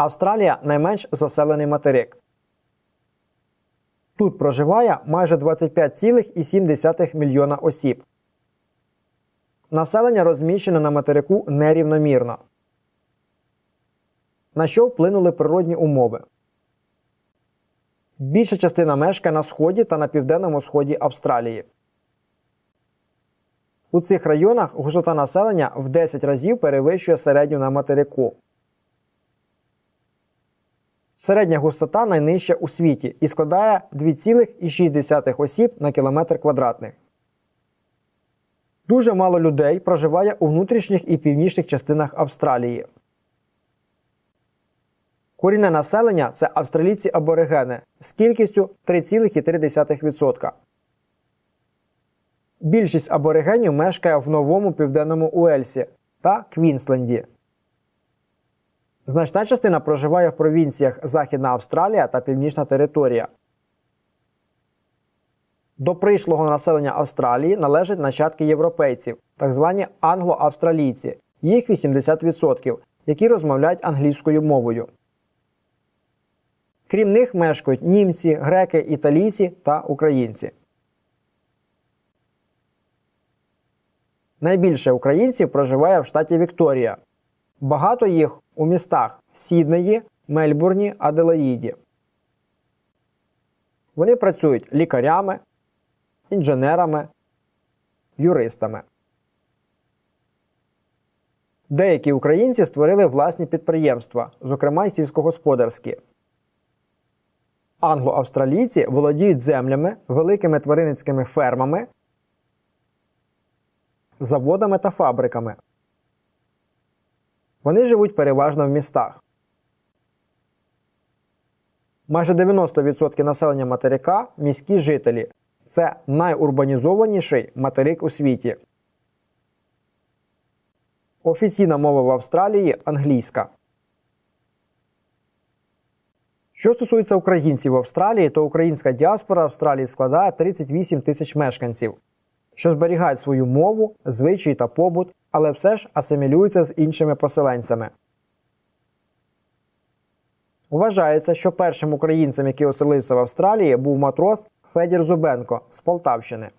Австралія найменш заселений материк. Тут проживає майже 25,7 мільйона осіб. Населення розміщене на материку нерівномірно. На що вплинули природні умови? Більша частина мешкає на сході та на південному сході Австралії. У цих районах густота населення в 10 разів перевищує середню на материку. Середня густота найнижча у світі і складає 2,6 осіб на кілометр квадратний. Дуже мало людей проживає у внутрішніх і північних частинах Австралії. Корінне населення це австралійці аборигени з кількістю 3,3%. Більшість аборигенів мешкає в новому південному Уельсі та Квінсленді. Значна частина проживає в провінціях Західна Австралія та Північна територія. До прийшлого населення Австралії належать нащадки європейців, так звані англо-австралійці, їх 80%, які розмовляють англійською мовою. Крім них мешкають німці, греки, італійці та українці. Найбільше українців проживає в штаті Вікторія. Багато їх у містах Сіднеї, Мельбурні, Аделаїді. Вони працюють лікарями, інженерами, юристами. Деякі українці створили власні підприємства, зокрема й сільськогосподарські. Англо-австралійці володіють землями, великими тваринницькими фермами, заводами та фабриками. Вони живуть переважно в містах. Майже 90% населення материка міські жителі. Це найурбанізованіший материк у світі. Офіційна мова в Австралії англійська. Що стосується українців в Австралії, то українська діаспора Австралії складає 38 тисяч мешканців, що зберігають свою мову, звичаї та побут, але все ж асимілюються з іншими поселенцями. Вважається, що першим українцем, який оселився в Австралії, був матрос Федір Зубенко з Полтавщини.